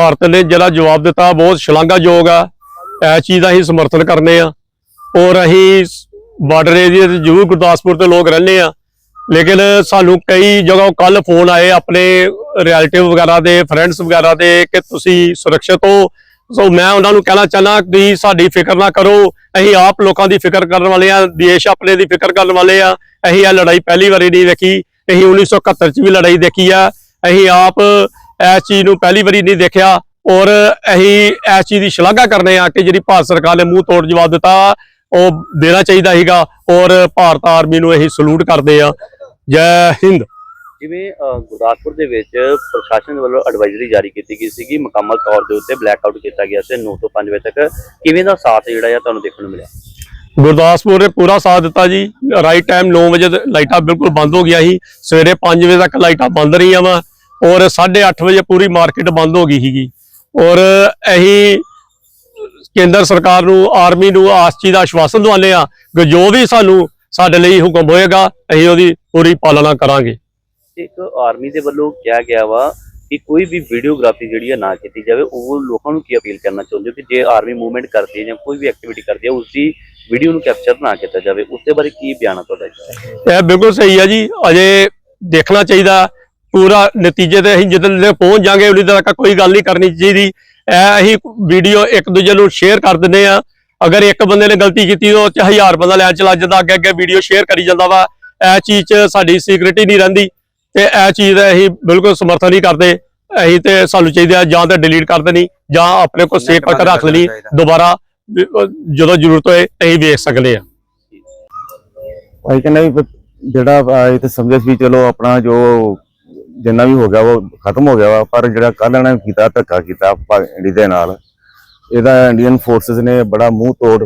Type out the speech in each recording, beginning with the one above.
ਭਾਰਤ ਨੇ ਜਿਹੜਾ ਜਵਾਬ ਦਿੱਤਾ, ਬਹੁਤ ਸ਼ਲਾਘਾਯੋਗ ਆ। ਇਹ ਚੀਜ਼ ਦਾ ਅਸੀਂ ਸਮਰਥਨ ਕਰਨੇ ਆ। ਔਰ ਅਸੀਂ ਬਾਰਡਰ ਏਰੀਆ ਤੇ ਜ਼ਰੂਰ ਗੁਰਦਾਸਪੁਰ ਦੇ ਲੋਕ ਰਹਿੰਦੇ ਆ। ਲੇਕਿਨ ਸਾਨੂੰ ਕਈ ਜਗ੍ਹਾ ਕੱਲ ਫੋਨ ਆਏ ਆਪਣੇ ਰਿਲੇਟਿਵ ਵਗੈਰਾ ਦੇ ਫਰੈਂਡਸ ਵਗੈਰਾ ਦੇ ਕਿ ਤੁਸੀਂ ਸੁਰੱਖਿਅਤ ਹੋ। ਸੋ ਮੈਂ ਉਹਨਾਂ ਨੂੰ ਕਹਿਣਾ ਚਾਹਨਾ ਕਿ ਸਾਡੀ ਫਿਕਰ ਨਾ ਕਰੋ। ਅਸੀਂ ਆਪ ਲੋਕਾਂ ਦੀ ਫਿਕਰ ਕਰਨ ਵਾਲੇ ਆ, ਦੇਸ਼ ਆਪਣੇ ਦੀ ਫਿਕਰ ਕਰਨ ਵਾਲੇ ਆ। ਅਸੀਂ ਇਹ ਲੜਾਈ ਪਹਿਲੀ ਵਾਰੀ ਨਹੀਂ ਦੇਖੀ। ਅਸੀਂ 1971 ਚ ਵੀ ਲੜਾਈ ਦੇਖੀ ਆ। ਅਸੀਂ ਆਪ ਇਸ ਚੀਜ਼ ਨੂੰ ਪਹਿਲੀ ਵਾਰੀ ਨਹੀਂ ਦੇਖਿਆ ਔਰ ਅਸੀਂ ਇਸ ਚੀਜ਼ ਦੀ ਸ਼ਲਾਘਾ ਕਰਨੇ ਆ ਕਿ ਜਿਹੜੀ ਭਾਰਤ ਸਰਕਾਰ ਨੇ ਮੂੰਹ ਤੋੜ ਜਵਾਬ ਦਿੱਤਾ ਉਹ ਦੇਣਾ ਚਾਹੀਦਾ ਸੀਗਾ ਔਰ ਭਾਰਤ ਆਰਮੀ ਨੂੰ ਅਸੀਂ ਸਲੂਟ ਕਰਦੇ ਆ। ਜੈ ਹਿੰਦ। ਜਿਵੇਂ ਗੁਰਦਾਸਪੁਰ ਦੇ ਵਿੱਚ ਪ੍ਰਸ਼ਾਸਨ ਵੱਲੋਂ ਐਡਵਾਈਜ਼ਰੀ ਜਾਰੀ ਕੀਤੀ ਗਈ ਸੀਗੀ ਮੁਕੰਮਲ ਤੌਰ ਦੇ ਉੱਤੇ ਬਲੈਕਆਊਟ ਕੀਤਾ ਗਿਆ ਸੀ 9 ਤੋਂ 5 ਵਜੇ ਤੱਕ। ਕਿਵੇਂ ਦਾ ਸਾਥ ਜਿਹੜਾ ਆ ਤੁਹਾਨੂੰ ਦੇਖਣ ਨੂੰ ਮਿਲਿਆ? ਗੁਰਦਾਸਪੁਰ ਨੇ ਪੂਰਾ ਸਾਥ ਦਿੱਤਾ ਜੀ। ਰਾਈਟ ਟਾਈਮ 9 ਵਜੇ ਤੇ ਲਾਈਟਾਂ ਬਿਲਕੁਲ ਬੰਦ ਹੋ ਗਿਆ ਸੀ। ਸਵੇਰੇ 5 ਵਜੇ ਤੱਕ ਲਾਈਟਾਂ ਬੰਦ ਰਹੀਆਂ ਵਾ। ਔਰ 8:30 ਵਜੇ ਪੂਰੀ ਮਾਰਕੀਟ ਬੰਦ ਹੋ ਗਈ ਸੀਗੀ। ਔਰ ਅਸੀਂ ਕੇਂਦਰ ਸਰਕਾਰ ਨੂੰ ਆਰਮੀ ਨੂੰ ਆਸ ਚੀਜ਼ ਦਾ ਆਸ਼ਵਾਸਨ ਦਵਾਉਂਦੇ ਆ ਕਿ ਜੋ ਵੀ ਸਾਨੂੰ ਸਾਡੇ ਲਈ ਹੁਕਮ ਹੋਏਗਾ ਅਸੀਂ ਉਹਦੀ ਪੂਰੀ ਪਾਲਣਾ ਕਰਾਂਗੇ। ਇੱਕ ਆਰਮੀ ਦੇ ਵੱਲੋਂ ਕਿਹਾ ਗਿਆ ਵਾ ਕਿ ਕੋਈ ਵੀ ਵੀਡੀਓਗ੍ਰਾਫੀ ਜਿਹੜੀ ਆ ਨਾ ਕੀਤੀ ਜਾਵੇ ਉਹ ਲੋਕਾਂ ਨੂੰ ਕੀ ਅਪੀਲ ਕਰਨਾ ਚਾਹੁੰਦੇ ਹੋ ਕਿ ਜੇ ਆਰਮੀ ਮੂਵਮੈਂਟ ਕਰਦੀ ਹੈ ਜਾਂ ਕੋਈ ਵੀ ਐਕਟੀਵਿਟੀ ਕਰਦੀ ਹੈ ਉਸ ਦੀ ਵੀਡੀਓ ਨੂੰ ਕੈਪਚਰ ਨਾ ਕੀਤਾ ਜਾਵੇ? ਉਸ ਦੇ ਬਾਰੇ ਕੀ ਬਿਆਨ ਆ ਤੁਹਾਡਾ? ਇਹ ਬਿਲਕੁਲ ਸਹੀ ਹੈ ਜੀ। ਅਜੇ ਦੇਖਣਾ ਚਾਹੀਦਾ ਪੂਰਾ ਨਤੀਜੇ ਤੇ ਅਸੀਂ ਜਦੋਂ ਪਹੁੰਚ ਜਾਾਂਗੇ ਉਨੀ ਦੇਰ ਤੱਕ ਕੋਈ ਗੱਲ ਨਹੀਂ ਕਰਨੀ ਚਾਹੀਦੀ। ਇਹ ਅਸੀਂ ਵੀਡੀਓ ਇੱਕ ਦੂਜੇ ਨੂੰ ਸ਼ੇਅਰ ਕਰ ਦਿੰਦੇ ਆ ਅਗਰ ਇੱਕ ਬੰਦੇ ਨੇ ਗਲਤੀ ਕੀਤੀ ਤਾਂ ਉਹ ਚ ਹਜ਼ਾਰ ਬੰਦਾ ਲੈਣ ਚਲਾ ਜਾਂਦਾ ਅੱਗੇ ਅੱਗੇ ਵੀਡੀਓ ਸ਼ੇਅਰ ਕਰੀ ਜਾਂਦਾ ਵਾ। ਇਹ ਚੀਜ਼ 'ਚ ਸਾਡੀ ਸਿਕਿਉਰਿਟੀ ਨਹੀਂ ਰਹਿੰਦੀ ਤੇ ਇਹ ਚੀਜ਼ ਦਾ ਅਸੀਂ ਬਿਲਕੁਲ ਸਮਰਥਨ ਨਹੀਂ ਕਰਦੇ। ਅਸੀਂ ਤੇ ਸਾਨੂੰ ਚਾਹੀਦਾ ਜਾਂ ਤਾਂ ਡਿਲੀਟ ਕਰ ਦੇਣੀ ਜਾਂ ਆਪਣੇ ਕੋਲ ਸੇਵ ਕਰਕੇ ਰੱਖ ਲੈਣੀ। ਦੁਬਾਰਾ ਜਦੋਂ ਜ਼ਰੂਰਤ ਹੋਏ ਅਸੀਂ ਵੇਖ ਸਕਦੇ ਆ ਭਾਈ ਕਹਿੰਦਾ ਵੀ ਜਿਹੜਾ ਇਹ ਤੇ ਸਮਝਿਆ ਸੀ ਵੀ ਚਲੋ ਆਪਣਾ ਜੋ ਜਿੰਨਾ ਵੀ ਹੋ ਗਿਆ ਉਹ ਖਤਮ ਹੋ ਗਿਆ ਵਾ ਪਰ ਜਿਹੜਾ ਕੱਲ ਇਹਨਾਂ ਨੇ ਕੀਤਾ ਧੱਕਾ ਕੀਤਾ ਇੰਡੀ ਦੇ ਨਾਲ ਇਹਦਾ ਇੰਡੀਅਨ ਫੋਰਸਸ ਨੇ ਬੜਾ ਮੂੰਹ ਤੋੜ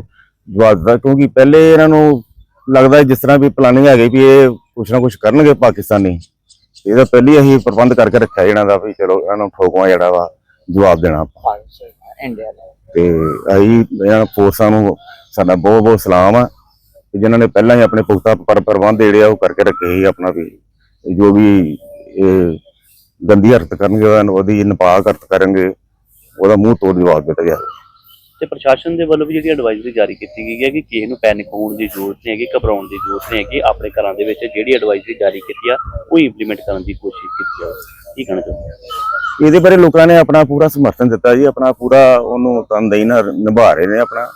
ਜਵਾਬ ਦਿੱਤਾ ਕਿਉਂਕਿ ਪਹਿਲੇ ਇਹਨਾਂ ਨੂੰ ਲੱਗਦਾ ਜਿਸ ਤਰ੍ਹਾਂ ਵੀ ਪਲਾਨਿੰਗ ਹੈਗੀ ਵੀ ਇਹ ਕੁਛ ਨਾ ਕੁਛ ਕਰਨਗੇ ਪਾਕਿਸਤਾਨੀ ਇਹਦਾ ਪਹਿਲੀ ਅਸੀਂ ਪ੍ਰਬੰਧ ਕਰਕੇ ਰੱਖਿਆ ਇਹਨਾਂ ਦਾ ਵੀ ਚਲੋ ਇਹਨਾਂ ਨੂੰ ਠੋਕਵਾ ਜਿਹੜਾ ਵਾ ਜਵਾਬ ਦੇਣਾ ਆਪਾਂ। ਤੇ ਅਸੀਂ ਇਹਨਾਂ ਫੋਰਸਾਂ ਨੂੰ ਸਾਡਾ ਬਹੁਤ ਬਹੁਤ ਸਲਾਮ ਆ ਜਿਨ੍ਹਾਂ ਨੇ ਪਹਿਲਾਂ ਹੀ ਆਪਣੇ ਪੁਖਤਾ ਪਰ ਪ੍ਰਬੰਧ ਜਿਹੜੇ ਆ ਉਹ ਕਰਕੇ ਰੱਖੇ ਸੀ ਆਪਣਾ ਵੀ ਜੋ ਵੀ ਗੰਦੀ ਹਰਕਤ ਕਰਨਗੇ ਉਹਦਾ- ਉਹਦੀ ਨਿਪਾਕ ਹਰਕਤ ਕਰਨਗੇ ਉਹਦਾ ਮੂੰਹ ਤੋੜ ਜਵਾਬ ਦਿੱਤਾ ਗਿਆ। ਤੇ ਪ੍ਰਸ਼ਾਸਨ ਦੇ ਵੱਲੋਂ ਵੀ ਜਿਹੜੀ ਐਡਵਾਈਜ਼ਰੀ ਜਾਰੀ ਕੀਤੀ ਗਈ ਹੈ ਕਿ ਕਿਸੇ ਨੂੰ ਪੈਨਿਕ ਹੋਣ ਦੀ ਜ਼ਰੂਰਤ ਨਹੀਂ ਹੈਗੀ ਘਬਰਾਉਣ ਦੀ ਜ਼ਰੂਰਤ ਨਹੀਂ ਹੈਗੀ ਆਪਣੇ ਘਰਾਂ ਦੇ ਵਿੱਚ ਜਿਹੜੀ ਐਡਵਾਈਜ਼ਰੀ ਜਾਰੀ ਕੀਤੀ ਆ ਉਹ ਇੰਪਲੀਮੈਂਟ ਕਰਨ ਦੀ ਕੋਸ਼ਿਸ਼ ਕੀਤੀ ਜਾਵੇ। ਕੀ ਕਹਿਣਾ ਚਾਹੁੰਦੇ ਹੋ? ਇਹਦੇ ਬਾਰੇ ਲੋਕਾਂ ਨੇ ਆਪਣਾ ਪੂਰਾ ਸਮਰਥਨ ਦਿੱਤਾ ਜੀ ਆਪਣਾ ਪੂਰਾ ਉਹਨੂੰ ਤਨਦੇਹੀ ਨਾਲ ਨਿਭਾ ਰਹੇ ਨੇ ਆਪਣਾ।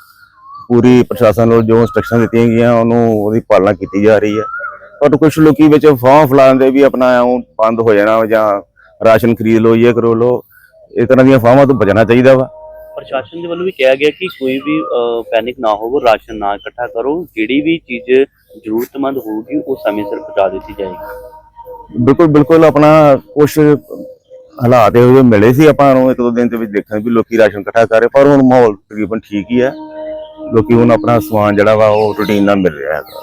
ਪੂਰੀ ਪ੍ਰਸ਼ਾਸਨ ਵੱਲੋਂ ਜੋ ਇੰਸਟਰਕਸ਼ਨ ਦਿੱਤੀਆਂ ਗਈਆਂ ਉਹਨੂੰ ਉਹਦੀ ਪਾਲਣਾ ਕੀਤੀ ਜਾ ਰਹੀ ਹੈ। ਪਰ ਕੁਝ ਲੋਕੀ ਵਿੱਚ ਫਾਹ ਫਲਾਉਂਦੇ ਵੀ ਆਪਣਾ ਇਉਂ ਬੰਦ ਹੋ ਜਾਣਾ ਜਾਂ ਰਾਸ਼ਨ ਖਰੀਦ ਲਓ ਇਹ ਕਰੋ ਲੋ ਇਸ ਤਰ੍ਹਾਂ ਦੀਆਂ ਫਾਹਾਂ ਤੋਂ ਬਚਣਾ ਚਾਹੀਦਾ ਵਾ। ਪ੍ਰਸ਼ਾਸਨ ਦੇ ਵੱਲੋਂ ਵੀ ਕਿਹਾ ਗਿਆ ਕਿ ਕੋਈ ਵੀ ਪੈਨਿਕ ਨਾ ਹੋਵੋ ਰਾਸ਼ਨ ਨਾ ਇਕੱਠਾ ਕਰੋ। ਜਿਹੜੀ ਵੀ ਚੀਜ਼ ਜ਼ਰੂਰਤਮੰਦ ਹੋਊਗੀ ਉਹ ਸਮੇਂ ਸਿਰ ਪਹੁੰਚਾ ਦਿੱਤੀ ਜਾਏਗੀ। ਬਿਲਕੁਲ ਬਿਲਕੁਲ ਆਪਣਾ ਕੁਝ ਹਾਲਾਤ ਇਹੋ ਜਿਹੇ ਮਿਲੇ ਸੀ ਆਪਾਂ ਨੂੰ ਇੱਕ ਦੋ ਦਿਨ ਦੇ ਵਿੱਚ ਦੇਖਣ ਵੀ ਲੋਕੀ ਰਾਸ਼ਨ ਇਕੱਠਾ ਕਰ ਰਹੇ ਪਰ ਹੁਣ ਮਾਹੌਲ ਤਕਰੀਬਨ ਠੀਕ ਹੀ ਹੈ। ਲੋਕੀ ਹੁਣ ਆਪਣਾ ਸਮਾਨ ਜਿਹੜਾ ਵਾ ਉਹ ਰੂਟੀਨ ਨਾਲ ਮਿਲ ਰਿਹਾ ਹੈਗਾ।